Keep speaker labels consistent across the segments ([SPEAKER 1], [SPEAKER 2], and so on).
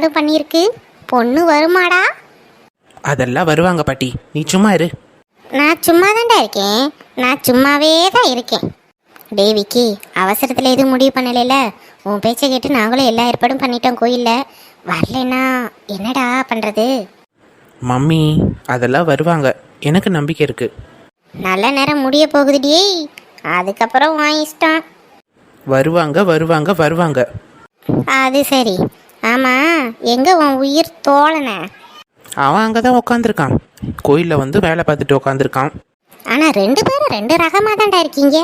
[SPEAKER 1] ஏற்பாடும் பண்ணியிருக்கு. பொண்ணு வருமாடா?
[SPEAKER 2] அதெல்லாம் வருவாங்க பாட்டி. நீ சும்மா இரு.
[SPEAKER 1] நான் சும்மா இருக்கேன். நான் சும்மாவே தான் இருக்கேன். டேய் விக்கி அவசரத்தில் எதுவும் முடிவு பண்ணலைல? உன் பேச்சை கேட்டு நாங்களும் எல்லா ஏற்பாடும் பண்ணிட்டோம் கோயிலில். வரலைன்னா என்னடா பண்ணுறது
[SPEAKER 2] மம்மி அதெல்லாம் வருவாங்க. எனக்கு நம்பிக்கை இருக்கு.
[SPEAKER 1] நல்ல நேரம் முடிய போகுதுடி அதுக்கப்புறம் இஷ்டம்.
[SPEAKER 2] வருவாங்க வருவாங்க வருவாங்க.
[SPEAKER 1] அது சரி. ஆமாம் எங்கே உன் உயிர் தோழனை?
[SPEAKER 2] அவன் அங்கே தான் உட்காந்துருக்கான் கோயிலில் வந்து வேலை பார்த்துட்டு உட்காந்துருக்கான்
[SPEAKER 1] ஆனால் ரெண்டு பேரும் ரெண்டு ரகமாக தான்டா இருக்கீங்க.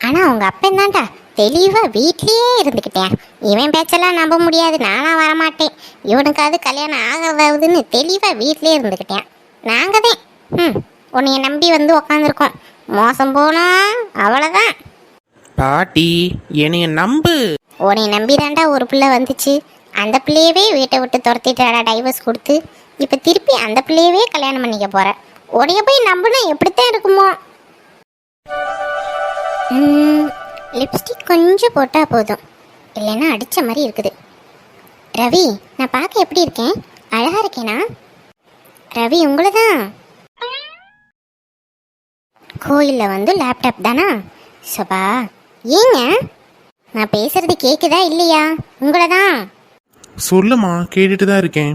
[SPEAKER 1] ஆனால் உங்கள் அப்பன் தான்டா தெளிவாக வீட்லேயே இருந்துக்கிட்டேன் இவன் பேச்செல்லாம் நம்ப முடியாது நானா வரமாட்டேன். இவனுக்காவது கல்யாணம் ஆகிறதாவதுன்னு தெளிவாக வீட்லேயே இருந்துக்கிட்டேன் நாங்கள் தான் ம் உன்னைய நம்பி வந்து உக்காந்துருக்கோம். மோசம் போனோம் அவ்வளோதான்
[SPEAKER 2] பாட்டி என்னைய நம்பு.
[SPEAKER 1] உன்னை நம்பி தான்டா ஒரு பிள்ளை வந்துச்சு. அந்த பிள்ளையவே வீட்டை விட்டு துரத்திட்டாடா டைவர்ஸ் கொடுத்து இப்போ திருப்பி அந்த பிள்ளையவே கல்யாணம் பண்ணிக்க போகிற உடைய போய் நம்பினா எப்படித்தான் இருக்குமோ? லிப்ஸ்டிக் கொஞ்சம் போட்டால் போதும். இல்லைன்னா அடித்த மாதிரி இருக்குது. ரவி நான் பார்க்க எப்படி இருக்கேன்? அழகா இருக்கேனா? ரவி உங்களை தான் கோயிலில் வந்து லேப்டாப் தானா? சபா ஏங்க? நான் பேசுறது கேட்குதா இல்லையா? உங்களை தான்
[SPEAKER 3] சொல்லுமா கேட்டுட்டு தான் இருக்கேன்.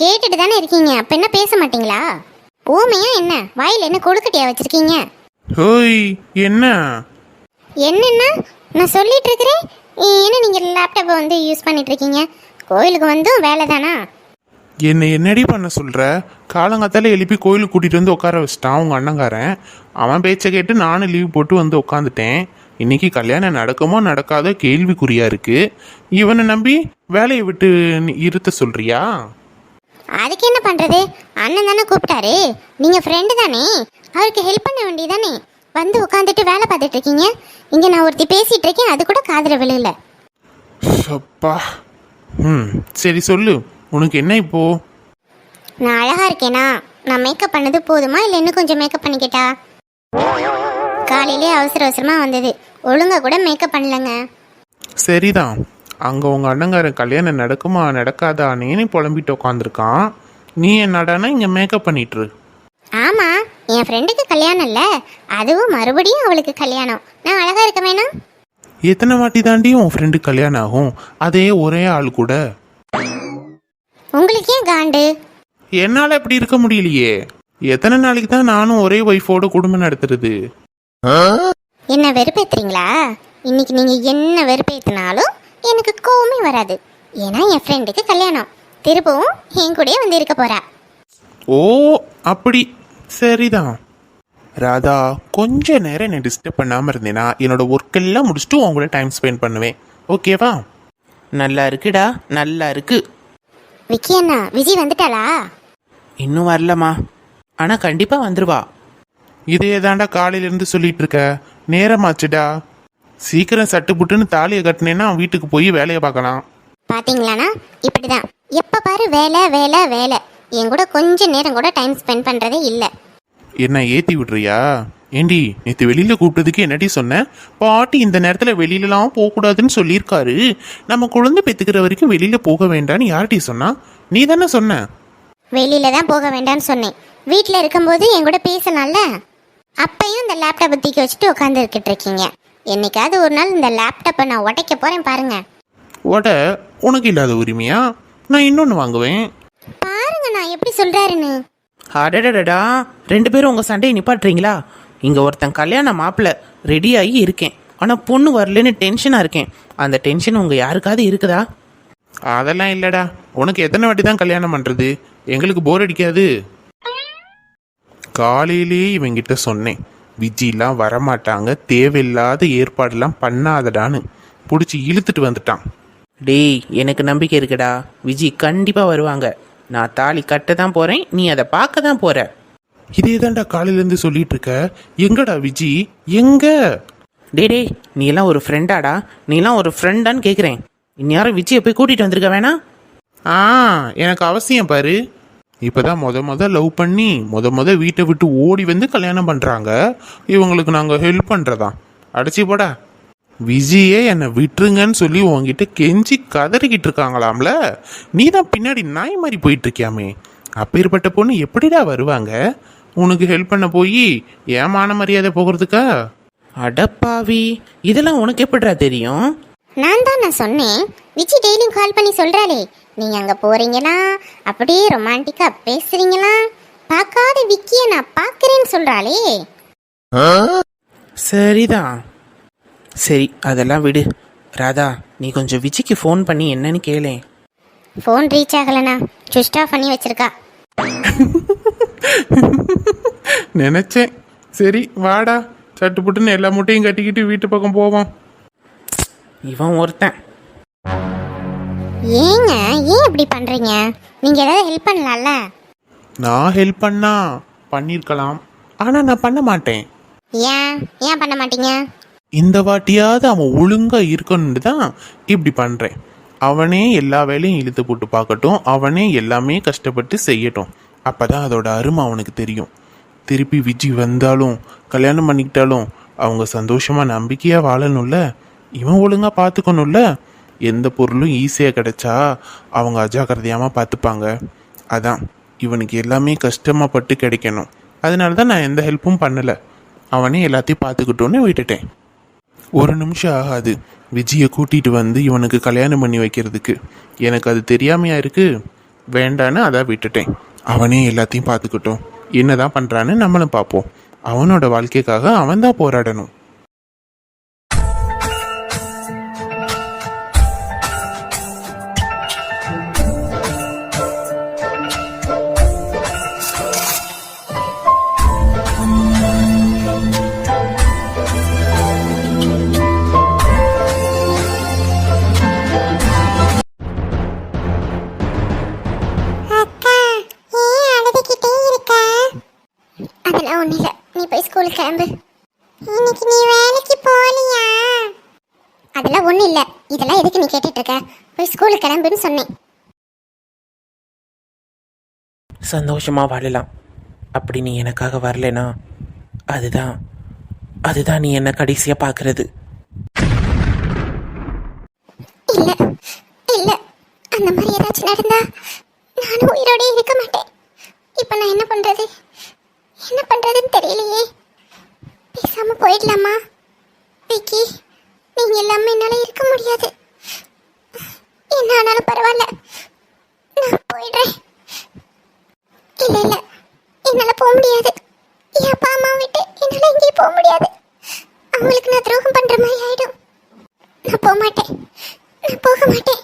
[SPEAKER 1] கேட்டுட்டு தானே இருக்கீங்க அப்ப என்ன பேச மாட்டீங்களா? ஊமையா என்ன? வாயில் என்ன கொடுக்கட்டியா வச்சிருக்கீங்க?
[SPEAKER 3] ஹோய் என்ன?
[SPEAKER 1] என்னன்னா நான் சொல்லிட்டு இருக்கிறேன். என்ன நீங்க லேப்டாப்பை வந்து யூஸ் பண்ணிட்டு இருக்கீங்க? கோயிலுக்கு வந்தும் வேலை தானா
[SPEAKER 3] என்னை என்னடி பண்ண சொல்ற? காலங்காத்தால எழுப்பி கோயிலுக்கு கூட்டிட்டு வந்து உட்கார வச்சிட்டான் உங்க அண்ணங்காரன். அவன் பேச்சை கேட்டு நானும் லீவ் போட்டு வந்து உட்காந்துட்டேன். இன்னைக்கு கல்யாணம் நடக்குமோ நடக்காத கேள்விக்குறியா இருக்கு. இவனை நம்பி வேலையை விட்டு இருத்த சொல்றியா?
[SPEAKER 1] அதுக்கு என்ன பண்றது? அண்ணன் தானே கூப்பிட்டாரு. நீங்க ஃப்ரெண்டு தானே. அவருக்கு ஹெல்ப் பண்ண வேண்டியதானே வந்து உட்காந்துட்டு வேலை பார்த்துட்டு இருக்கீங்க. இங்க நான் ஒருத்தி பேசிட்டு இருக்கேன். அது கூட காதுல
[SPEAKER 3] அப்பா ம் சரி சொல்லு. உனக்கு என்ன இப்போ?
[SPEAKER 1] நான் அழகா இருக்கேனா? நான் மேக்கப் பண்ணது போதுமா? இல்லை இன்னும் கொஞ்சம் மேக்கப் பண்ணிக்கிட்டா? காலையிலே அவசர அவசரமா வந்தது. ஒழுங்கா கூட மேக்கப் பண்ணலங்க.
[SPEAKER 3] சரிதான். அங்கே உங்கள் அண்ணங்காரன் கல்யாணம் நடக்குமா நடக்காதானேன்னு புலம்பிட்டு உட்காந்துருக்கான் நீ என்னடானா இங்கே மேக்கப் பண்ணிட்டுரு
[SPEAKER 1] ஆமா என் ஃப்ரெண்டுக்கு கல்யாணம் இல்ல. அதுவும் மறுபடியும் அவளுக்கு கல்யாணம். நான் அழகா இருக்க வேணாம்
[SPEAKER 3] எத்தனை வாட்டி தாண்டி உன் ஃப்ரெண்டு கல்யாணம் ஆகும்? அதே ஒரே ஆள் கூட.
[SPEAKER 1] உங்களுக்கு ஏன் காண்டு?
[SPEAKER 3] என்னால் இப்படி இருக்க முடியலையே. எத்தனை நாளைக்கு தான் நானும் ஒரே ஒய்ஃபோட குடும்பம் நடத்துறது?
[SPEAKER 1] என்ன வெறுப்பேத்துறீங்களா? இன்னைக்கு நீங்க என்ன வெறுப்பேத்தினாலும் எனக்கு கோவமே வராது. ஏன்னா என் ஃப்ரெண்டுக்கு கல்யாணம். திரும்பவும் என் கூடயே வந்து இருக்க போறா.
[SPEAKER 3] ஓ அப்படி. சரிதான். ராதா கொஞ்ச நேரம் என்னை டிஸ்டர்ப் பண்ணாமல் இருந்தேனா என்னோட ஒர்க் எல்லாம் முடிச்சுட்டு உன் கூட டைம் ஸ்பெண்ட் பண்ணுவேன் ஓகேவா
[SPEAKER 2] நல்லா இருக்குடா நல்லா இருக்கு.
[SPEAKER 1] விக்கி அண்ணா விஜய் வந்துட்டாளா?
[SPEAKER 2] இன்னும் வரலம்மா. ஆனால் கண்டிப்பாக வந்துருவா.
[SPEAKER 3] இதே தாண்டா காலையிலேருந்து சொல்லிட்டு இருக்க நேரமாச்சுடா. சீக்கிரம் சட்டு புட்டுன்னு தாலியை கட்டினேன்னா வீட்டுக்கு போய் வேலையை பார்க்கலாம்.
[SPEAKER 1] பாத்தீங்களாண்ணா? இப்படிதான். எப்ப பாரு வேலை வேலை வேலை. என் கூட கொஞ்ச நேரம் கூட டைம் ஸ்பெண்ட் பண்றதே இல்ல.
[SPEAKER 3] என்ன ஏத்தி விடுறியா? ஏண்டி நேற்று வெளியில கூப்பிட்டதுக்கு என்னடி சொன்னேன் பாட்டி இந்த நேரத்தில் வெளியிலலாம் போகக்கூடாதுன்னு சொல்லியிருக்காரு. நம்ம குழந்தை பெத்துக்கிற வரைக்கும் வெளியில போக வேண்டாம்னு யார்டி சொன்னா? நீ தானே சொன்ன?
[SPEAKER 1] வெளியில தான் போக வேண்டாம்னு சொன்னேன். வீட்ல இருக்கும்போது என் கூட பேசலாம்ல? அப்பையும் இந்த லேப்டாப்பை தூக்கி வச்சுட்டு உட்காந்து இருக்கீங்க. என்னைக்காவது ஒரு நாள் இந்த லேப்டாப்பை நான் உடைக்க போறேன் பாருங்க.
[SPEAKER 3] உட உனக்கு இல்லாத உரிமையா? நான் இன்னொன்று வாங்குவேன்.
[SPEAKER 1] பாருங்க நான் எப்படி சொல்றாருன்னு.
[SPEAKER 2] அடடடடா ரெண்டு பேரும் உங்கள் சண்டையை நிப்பாட்டுறீங்களா? இங்கே ஒருத்தன் கல்யாண மாப்பிள்ளை ரெடியாகி இருக்கேன். ஆனால் பொண்ணு வரலன்னு டென்ஷனாக இருக்கேன். அந்த டென்ஷன் உங்கள் யாருக்காவது இருக்குதா?
[SPEAKER 3] அதெல்லாம் இல்லடா. உனக்கு எத்தனை வாட்டி தான் கல்யாணம் பண்றது? எங்களுக்கு போர் அடிக்காது. காலையிலேயே இவங்கிட்ட சொன்னேன் விஜிலாம் வரமாட்டாங்க தேவையில்லாத ஏற்பாடெல்லாம் பண்ணாதடான்னு. பிடிச்சி இழுத்துட்டு வந்துட்டான்.
[SPEAKER 2] டேய் எனக்கு நம்பிக்கை இருக்குடா. விஜி கண்டிப்பாக வருவாங்க. நான் தாலி கட்ட தான் போகிறேன் நீ அதை பார்க்க தான் போகிற
[SPEAKER 3] இதே தான்டா காலையிலேருந்து சொல்லிட்டு இருக்க எங்கடா விஜி? எங்க?
[SPEAKER 2] டே டேய் நீ எல்லாம் ஒரு ஃப்ரெண்டாடா நீ எல்லாம் ஒரு ஃப்ரெண்டான்னு கேட்குறேன் இந்நேரம் விஜயை போய் கூட்டிகிட்டு வந்திருக்க வேணா
[SPEAKER 3] ஆ எனக்கு அவசியம் பாரு. இப்போ தான் மொத மொதல் லவ் பண்ணி மொத மொதல் வீட்டை விட்டு ஓடி வந்து கல்யாணம் பண்ணுறாங்க இவங்களுக்கு நாங்கள் ஹெல்ப் பண்ணுறதா அடிச்சு போடா. விஜயே என்னை விட்டுருங்கன்னு சொல்லி உன்கிட்ட கெஞ்சி கதறிக்கிட்டு இருக்காங்களாம்ல? நீ தான் பின்னாடி நாய் மாதிரி போயிட்டுருக்கியாமே. அப்பேற்பட்ட பொண்ணு எப்படிடா வருவாங்க? உனக்கு ஹெல்ப் பண்ண போய் ஏன் மரியாதை போகிறதுக்கா?
[SPEAKER 2] அடப்பாவி. இதெல்லாம் உனக்கு எப்படிடா தெரியும்?
[SPEAKER 1] நான் தான் நான் சொன்னேன். விஜி டெய்லியும் கால் பண்ணி சொல்றாளே. நீங்க அங்க போறீங்களா? அப்படியே ரொமான்டிக்கா பேசுறீங்களா? பார்க்காத விக்கிய நான் பார்க்கறேன்னு சொல்றாளே.
[SPEAKER 2] சரிதான். சரி அதெல்லாம் விடு. ராதா நீ கொஞ்சம் விஜிக்கு ஃபோன் பண்ணி என்னன்னு கேளேன்
[SPEAKER 1] ஃபோன் ரீச் ஆகலனா சுவிச் ஆஃப் பண்ணி வச்சிருக்கா.
[SPEAKER 3] நினைச்சேன். சரி வாடா. சட்டு புட்டுன்னு எல்லா முட்டையும் கட்டிக்கிட்டு வீட்டு பக்கம் போவோம்.
[SPEAKER 2] இவன் ஒருத்தன்.
[SPEAKER 1] ஏங்க ஏன் இப்படி பண்றீங்க? நீங்க ஏதாவது ஹெல்ப் பண்ணலாம்ல?
[SPEAKER 3] நான் ஹெல்ப் பண்ணா பண்ணியிருக்கலாம் ஆனால் நான் பண்ண மாட்டேன்.
[SPEAKER 1] ஏன்? ஏன் பண்ண மாட்டீங்க?
[SPEAKER 3] இந்த வாட்டியாவது அவன் ஒழுங்கா இருக்கணும்னு தான் இப்படி பண்றேன். அவனே எல்லா வேலையும் இழுத்து போட்டு பார்க்கட்டும். அவனே எல்லாமே கஷ்டப்பட்டு செய்யட்டும். அப்பதான் அதோட அருமை அவனுக்கு தெரியும். திருப்பி விஜி வந்தாலும் கல்யாணம் பண்ணிக்கிட்டாலும் அவங்க சந்தோஷமா நம்பிக்கையா வாழணும்ல? இவன் ஒழுங்கா பார்த்துக்கணும்ல எந்த பொருளும் ஈஸியாக கிடைச்சா அவங்க அஜாக்கிரதையாமல் பார்த்துப்பாங்க அதான் இவனுக்கு எல்லாமே கஷ்டமாகப்பட்டு பட்டு கிடைக்கணும். அதனால தான் நான் எந்த ஹெல்ப்பும் பண்ணலை. அவனே எல்லாத்தையும் பார்த்துக்கிட்டோன்னு விட்டுட்டேன். ஒரு நிமிஷம் ஆகாது. விஜயை கூட்டிகிட்டு வந்து இவனுக்கு கல்யாணம் பண்ணி வைக்கிறதுக்கு. எனக்கு அது தெரியாமையா இருக்குது வேண்டான்னு அதான் விட்டுட்டேன். அவனே எல்லாத்தையும் பார்த்துக்கிட்டோம் என்ன தான் பண்ணுறான்னு நம்மளும் பார்ப்போம் அவனோட வாழ்க்கைக்காக அவன் தான் போராடணும்.
[SPEAKER 1] அதெல்லாம் ஒண்ணு இல்ல நீ போய் ஸ்கூலுக்கு கிளம்பு. இன்னைக்கு நீ வேலைக்கு போகலையா? அதெல்லாம் ஒண்ணு இல்ல. இதெல்லாம் எதுக்கு நீ கேட்டுட்டு இருக்க? போய் ஸ்கூலுக்கு கிளம்புன்னு சொன்னேன்.
[SPEAKER 2] சந்தோஷமா வாழலாம். அப்படி நீ எனக்காக வரலைனா அதுதான் அதுதான் நீ என்ன கடைசியா பார்க்கறது
[SPEAKER 1] இல்ல இல்ல. அந்த மாதிரி ஏதாச்சும் நடந்தா நானும் உயிரோட இருக்க மாட்டேன். இப்போ நான் என்ன பண்றது? என்ன பண்ணுறதுன்னு தெரியலையே. பேசாமல் போயிடலாமா? விக்கி நீங்கள் எல்லாமே என்னால இருக்க முடியாது. என்ன ஆனாலும் பரவாயில்ல. நான் போயிடுறேன். இல்லை இல்லை. என்னால போக முடியாது. என் அப்பா அம்மா விட்டு என்னால் எங்கேயும் போக முடியாது. அவங்களுக்கு நான் துரோகம் பண்ற மாதிரி ஆயிடும். நான் போக மாட்டேன். நான் போக மாட்டேன்.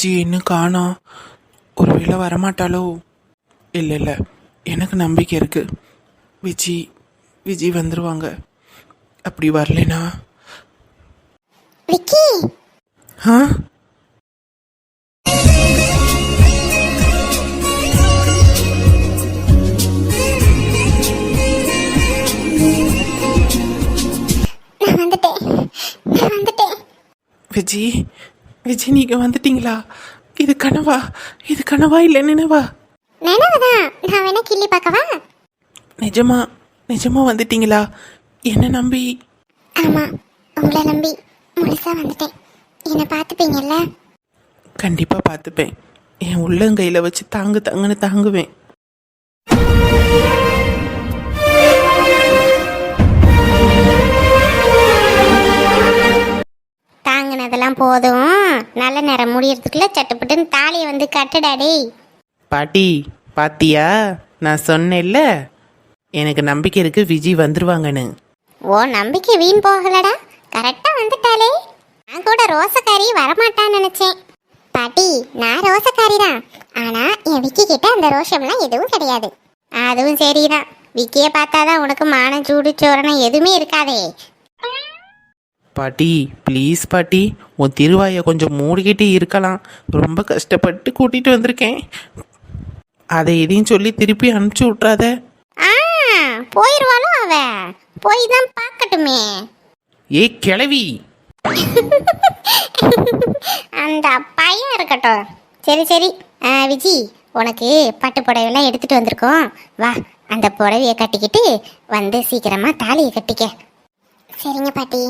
[SPEAKER 2] விஜி இன்னும் காணோம் ஒருவேளை வரமாட்டாளோ? இல்லை இல்லை. எனக்கு நம்பிக்கை இருக்கு. விஜி விஜி வந்துருவாங்க. அப்படி வரலைனா?
[SPEAKER 1] விக்கி!
[SPEAKER 2] ஆ? விஜி விஜி நீங்க வந்துட்டீங்களா? இது கனவா? இது கனவா இல்லை நினைவா?
[SPEAKER 1] நினைவுதான். நான் வேணா கிள்ளி பார்க்கவா?
[SPEAKER 2] நிஜமா நிஜமா வந்துட்டீங்களா? என்ன நம்பி?
[SPEAKER 1] ஆமா உங்களை நம்பி முழுசா வந்துட்டேன். என்னை பார்த்துப்பீங்கல்ல?
[SPEAKER 2] கண்டிப்பா பார்த்துப்பேன். என் உள்ளங்கையில வச்சு தாங்கு தாங்குன்னு தாங்குவேன்.
[SPEAKER 1] தாங்கினதெல்லாம் போதும். நல்ல நேரம் முடியறதுக்குள்ள சட்டுப்பட்டுன்னு தாலியை வந்து கட்டுடாடே
[SPEAKER 2] பாட்டி பாத்தியா? நான் சொன்னேன்ல. எனக்கு நம்பிக்கை இருக்கு விஜி வந்துருவாங்கன்னு.
[SPEAKER 1] ஓ நம்பிக்கை வீண் போகலடா. கரெக்டா வந்துட்டாளே. நான் கூட ரோசக்காரி வரமாட்டான்னு நினைச்சேன். பாட்டி நான் ரோசக்காரி தான் ஆனா என் விக்கி கிட்ட அந்த ரோஷம்லாம் எதுவும் கிடையாது. அதுவும் சரிதான். விக்கிய பார்த்தாதான் உனக்கு மானம் சூடு சோரணம் எதுவுமே இருக்காதே.
[SPEAKER 2] பாட்டி ப்ளீஸ் பாட்டி உன் திருவாயை கொஞ்சம் மூடிக்கிட்டு இருக்கலாம். ரொம்ப கஷ்டப்பட்டு கூட்டிட்டு வந்திருக்கேன். அதை எதையும் சொல்லி திருப்பி அனுப்பிச்சி விட்றாத
[SPEAKER 1] போயிருவாளோ அவ? போய் தான் பார்க்கட்டுமே.
[SPEAKER 2] ஏ கிளவி
[SPEAKER 1] அந்த பையன் இருக்கட்டும். சரி சரி. விஜி உனக்கு பட்டு புடவைலாம் எடுத்துட்டு வந்திருக்கோம். வா அந்த புடவைய கட்டிக்கிட்டு வந்து சீக்கிரமா தாலியை கட்டிக்க. சரிங்க பாட்டி.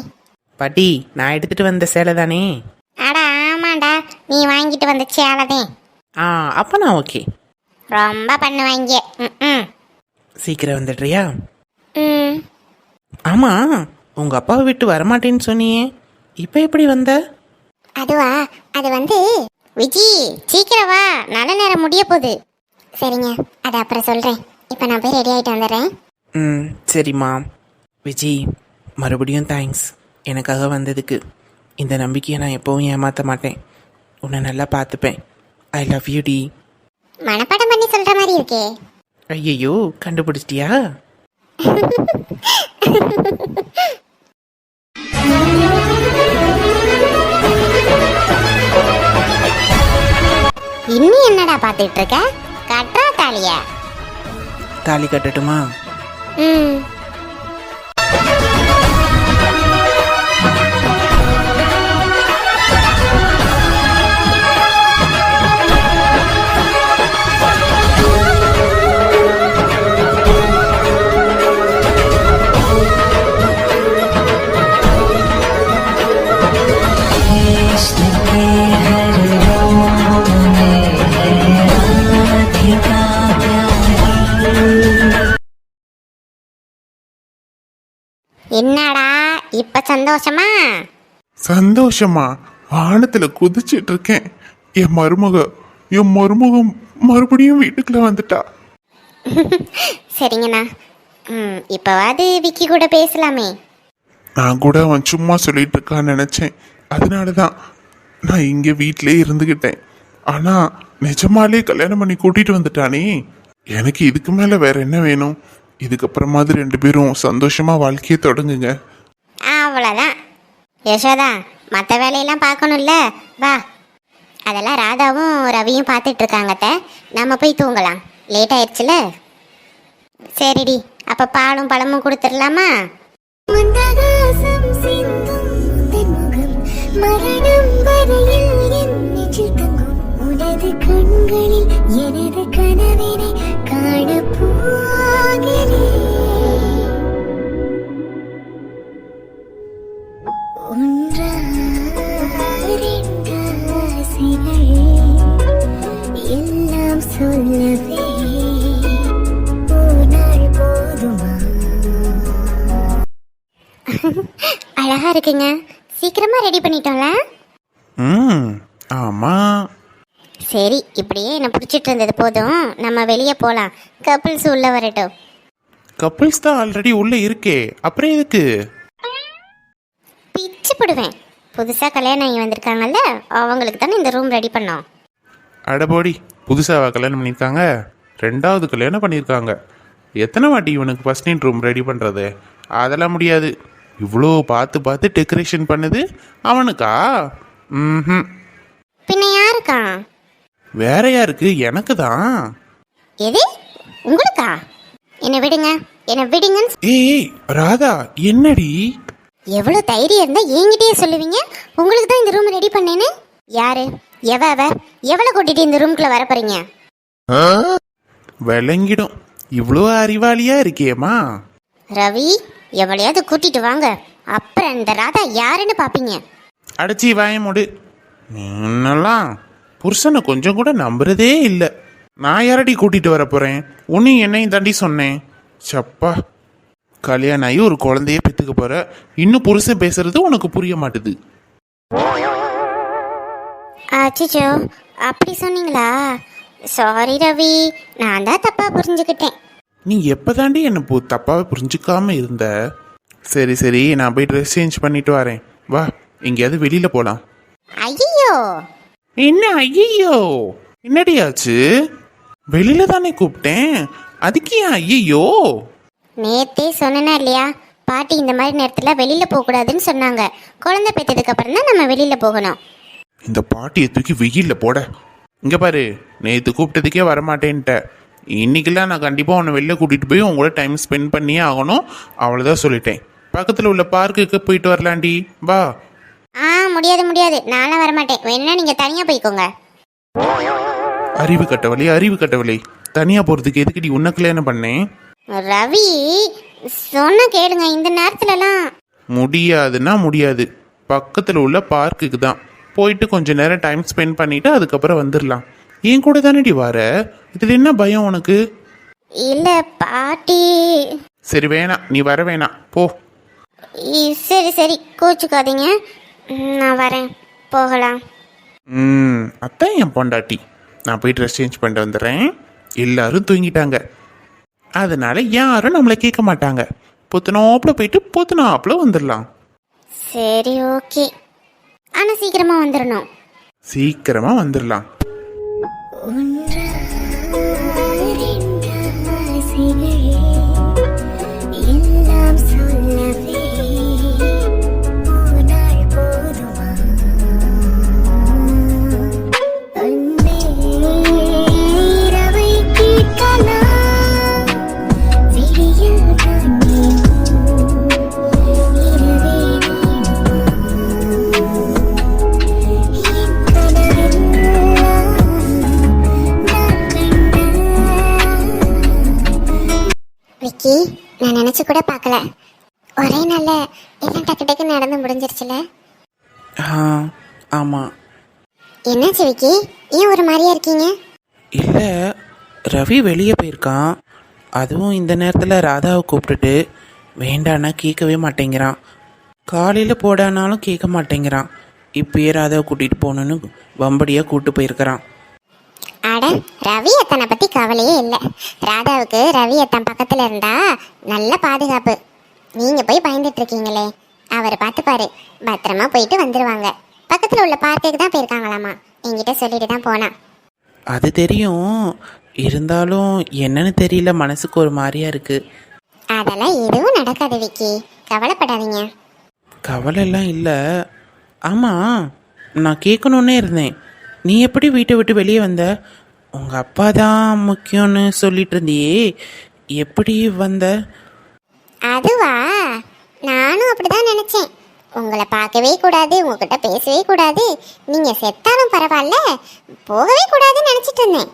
[SPEAKER 2] பாட்டி நான் எடுத்துட்டு வந்த சேலை தானே?
[SPEAKER 1] அட ஆமாண்டா. நீ வாங்கிட்டு வந்த சேலதே
[SPEAKER 2] ஆ அப்போ நான் ஓகே.
[SPEAKER 1] ரொம்ப பண்ணுவாங்க ம்,
[SPEAKER 2] சீக்கிரம் வந்துடுறியா?
[SPEAKER 1] ம்.
[SPEAKER 2] ஆமா உங்க அப்பாவை விட்டு வரமாட்டேன்னு சொன்னியே. இப்போ எப்படி வந்த?
[SPEAKER 1] அதுவா? அது வந்து விஜி சீக்கிரம் வா. நல்ல நேரம் முடிய போகுது. சரிங்க அது அப்புறம் சொல்றேன். இப்போ நான் போய் ரெடி ஆயிட்டு வந்துடுறேன்.
[SPEAKER 2] ம் சரிம்மா. விஜி மறுபடியும் தேங்க்ஸ் எனக்காக வந்ததுக்கு. இந்த நம்பிக்கையை நான் எப்பவும் ஏமாற்ற மாட்டேன். உன்னை நல்லா பார்த்துப்பேன். ஐ லவ் யூ டி
[SPEAKER 1] மனப்பாடம் பண்ணி சொல்ற மாதிரி இருக்கே.
[SPEAKER 2] ஐயையோ கண்டுபிடிச்சிட்டியா?
[SPEAKER 1] இன்னும் என்னடா பார்த்துட்டு இருக்க? கட்டுறா தாலிய.
[SPEAKER 2] தாலி கட்டட்டுமா?
[SPEAKER 1] ம். இப்ப சந்தோஷமா?
[SPEAKER 3] சந்தோஷமா? வானத்துல குதிச்சிட்டு இருக்கேன் என் மருமக என் மருமகம் மறுபடியும் வீட்டுக்குள்ள வந்துட்டா.
[SPEAKER 1] சரிங்கண்ணா. ம் இப்போவாது விக்கி கூட பேசலாமே.
[SPEAKER 3] நான் கூட அவன் சும்மா சொல்லிட்டு இருக்கான்னு நினைச்சேன். அதனால தான் நான் இங்க வீட்டிலே இருந்துகிட்டேன். ஆனா நிஜமாலே கல்யாணம் பண்ணி கூட்டிட்டு வந்துட்டானே. எனக்கு இதுக்கு மேல வேற என்ன வேணும்? இதுக்கப்புறமாவது ரெண்டு பேரும் சந்தோஷமா வாழ்க்கையை தொடங்குங்க.
[SPEAKER 1] அவ்வளோதான் யசோதா மற்ற வேலையெல்லாம் பார்க்கணும்ல? வா. அதெல்லாம் ராதாவும் ரவியும் பார்த்துட்டு இருக்காங்கத்த நம்ம போய் தூங்கலாம். லேட் ஆயிடுச்சுல? சரிடி. அப்போ பாலும் பழமும் கொடுத்துடலாமா? அழகா இருக்குங்க. சீக்கிரமா ரெடி பண்ணிட்டோம்ல?
[SPEAKER 3] ம் ஆமா.
[SPEAKER 1] சரி இப்படியே என்ன பிடிச்சிட்டு இருந்தது போதும். நம்ம வெளியே போகலாம் கப்பிள்ஸ் உள்ள வரட்டும்.
[SPEAKER 3] கப்பிள்ஸ் தான் ஆல்ரெடி உள்ள இருக்கே. அப்புறம் எதுக்கு?
[SPEAKER 1] பிச்சு போடுவேன். புதுசாக கல்யாணம் ஆகி வந்திருக்காங்கல்ல அவங்களுக்கு தானே இந்த ரூம் ரெடி பண்ணோம்.
[SPEAKER 3] அடபோடி புதுசாவா கல்யாணம் பண்ணியிருக்காங்க? ரெண்டாவது கல்யாணம் பண்ணியிருக்காங்க. எத்தனை வாட்டி இவனுக்கு ஃபர்ஸ்ட் நைட் ரூம் ரெடி பண்ணுறது அதெல்லாம் முடியாது. இவ்வளோ பார்த்து பார்த்து டெக்கரேஷன் பண்ணுது. அவனுக்கா? ம்
[SPEAKER 1] பின்ன யாருக்கா?
[SPEAKER 3] வேற யாருக்கு? எனக்கு தான்
[SPEAKER 1] எது? உங்களுக்கா? என்னை விடுங்க என்னை விடுங்கன்னு
[SPEAKER 3] ஏய் ராதா என்னடி?
[SPEAKER 1] எவ்வளோ தைரியம் இருந்தால் என்கிட்டயே சொல்லுவீங்க? உங்களுக்கு தான் இந்த ரூம் ரெடி பண்ணேன்னு? யாரு? எவ அவ? எவ்வளோ கூட்டிட்டு இந்த ரூம்குள்ளே வர போறீங்க
[SPEAKER 3] விளங்கிடும். இவ்வளோ அறிவாளியா இருக்கியேம்மா
[SPEAKER 1] ரவி? எவ்வளையாவது கூட்டிட்டு வாங்க. அப்புறம் இந்த ராதா யாருன்னு பார்ப்பீங்க
[SPEAKER 3] அடைச்சி வாய மூடு. என்னெல்லாம் புருஷனை கொஞ்சம் கூட நம்புறதே இல்லை. நான் யாரடி கூட்டிட்டு வர போறேன்? உன்னையும் என்னையும் தாண்டி சொன்னேன். சப்பா. கல்யாணம் ஆகி ஒரு குழந்தைய பெத்துக்க போற இன்னும் புருஷன் பேசுறது உனக்கு புரிய மாட்டுது.
[SPEAKER 1] அச்சிச்சோ அப்படி சொன்னீங்களா? சாரி ரவி நான் தான் தப்பாக புரிஞ்சுக்கிட்டேன்.
[SPEAKER 3] நீ எப்பதாண்டி என்ன பு தப்பாவே புரிஞ்சுக்காம இருந்த? சரி சரி நான் போய் ட்ரெஸ் சேஞ்ச் பண்ணிட்டு வரேன். வா எங்கேயாவது வெளியில போலாம்.
[SPEAKER 1] ஐயோ
[SPEAKER 3] என்ன ஐயோ என்னடி ஆச்சு? வெளியில தானே கூப்பிட்டேன். அதுக்கு ஏன் ஐயோ
[SPEAKER 1] நேத்தே சொன்னேனா இல்லையா? பாட்டி இந்த மாதிரி நேரத்தில் வெளியில் போகக்கூடாதுன்னு சொன்னாங்க. குழந்தை பெற்றதுக்கு அப்புறம் தான் நம்ம வெளியில் போகணும்.
[SPEAKER 3] இந்த பாட்டியை தூக்கி வெயில்ல போட. இங்க பாரு நேத்து கூப்பிட்டதுக்கே வரமாட்டேன்ட்ட. இன்னைக்கெல்லாம் நான் கண்டிப்பாக உன்னை வெளில கூட்டிகிட்டு போய் உங்களோட டைம் ஸ்பெண்ட் பண்ணியே ஆகணும். அவ்வளோதான் சொல்லிட்டேன். பக்கத்தில் உள்ள பார்க்குக்கு போயிட்டு வரலாண்டி. வா.
[SPEAKER 1] ஆ முடியாது முடியாது. நான்லாம் வரமாட்டேன். வேணா நீங்க தனியா போய்க்கோங்க.
[SPEAKER 3] அறிவு கட்டவளே அறிவு கட்டவளே. தனியாக போகிறதுக்கு எதுக்கடி உன்னை கல்யாணம் பண்ணேன்?
[SPEAKER 1] ரவி சொன்ன கேளுங்க இந்த நேரத்துலலாம்.
[SPEAKER 3] முடியாதுன்னா முடியாது. பக்கத்தில் உள்ள பார்க்குக்கு தான். போயிட்டு கொஞ்ச நேரம் டைம் ஸ்பெண்ட் பண்ணிட்டு அதுக்கப்புறம் வந்துடலாம் என் கூட தானேடி வர? இதில் என்ன பயம் உனக்கு?
[SPEAKER 1] இல்ல பாட்டி.
[SPEAKER 3] சரி வேணாம். நீ வர வேணாம். போ.
[SPEAKER 1] சரி சரி. கோச்சுக்காதீங்க. நான் வரேன். போகலாம்.
[SPEAKER 3] ம் அதான் என் பொண்டாட்டி. நான் போய் ட்ரெஸ் சேஞ்ச் பண்ணிட்டு வந்துடுறேன். எல்லாரும் தூங்கிட்டாங்க. அதனால யாரும் நம்மளை கேட்க மாட்டாங்க. பொத்துனாப்புல போயிட்டு பொத்துனாப்புல வந்துடலாம்.
[SPEAKER 1] சரி ஓகே. ஆனா சீக்கிரமா வந்துடணும்.
[SPEAKER 3] சீக்கிரமா வந்துடலாம்.
[SPEAKER 4] ஒன்றா
[SPEAKER 1] விக்கி நான் நினைச்சு கூட பார்க்கல. ஒரே நாள்ல எல்லாம் டக்கு டக்கு நடந்து முடிஞ்சிருச்சுல?
[SPEAKER 2] ஆ ஆமாம்
[SPEAKER 1] என்னாச்சு விக்கி? ஏன் ஒரு மாதிரியா இருக்கீங்க?
[SPEAKER 2] இல்லை ரவி வெளியே போயிருக்கான். அதுவும் இந்த நேரத்தில் ராதாவை கூப்பிட்டுட்டு வேண்டான்னா கேட்கவே மாட்டேங்கிறான். காலையில் போடானாலும் கேட்க மாட்டேங்கிறான். இப்பயே ராதாவை கூட்டிகிட்டு போகணுன்னு வம்படியாக கூப்பிட்டு போயிருக்கிறான்.
[SPEAKER 1] அட ரவி அத்தனை பத்தி கவலையே இல்லை. ராதாவுக்கு ரவி அத்தன் பக்கத்துல இருந்தா நல்ல பாதுகாப்பு. நீங்க போய் பயந்துட்டு இருக்கீங்களே. அவர் பார்த்துப்பாரு பத்திரமா போயிட்டு வந்துருவாங்க. பக்கத்துல உள்ள பார்க்குக்கு தான் போயிருக்காங்களாமா? என்கிட்ட சொல்லிட்டு தான் போனான்
[SPEAKER 2] அது தெரியும். இருந்தாலும் என்னன்னு தெரியல. மனசுக்கு ஒரு மாதிரியா இருக்குது
[SPEAKER 1] அதெல்லாம் எதுவும் நடக்காது விக்கி. கவலைப்படாதீங்க.
[SPEAKER 2] கவலைலாம் இல்லை. ஆமாம் நான் கேட்கணுன்னே இருந்தேன். நீ எப்படி வீட்டை விட்டு வெளியே வந்த? உங்கள் அப்பா தான் முக்கியம்னு சொல்லிட்டு இருந்தியே. எப்படி வந்த?
[SPEAKER 1] அதுவா? நானும் அப்படிதான் நினைச்சேன். உங்களை பார்க்கவே கூடாது உங்ககிட்ட பேசவே கூடாது. நீங்க செத்தாலும் பரவாயில்ல போகவே கூடாதுன்னு நினைச்சிட்டு இருந்தேன்.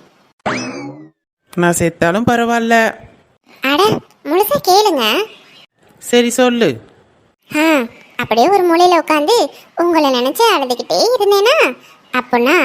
[SPEAKER 2] நான் செத்தாலும் பரவாயில்ல.
[SPEAKER 1] அட முழுசா கேளுங்க.
[SPEAKER 2] சரி சொல்லு.
[SPEAKER 1] ஆ அப்படியே ஒரு மூலையில உட்காந்து உங்களை நினைச்சு அழுதுகிட்டே இருந்தேனா? அப்போனா?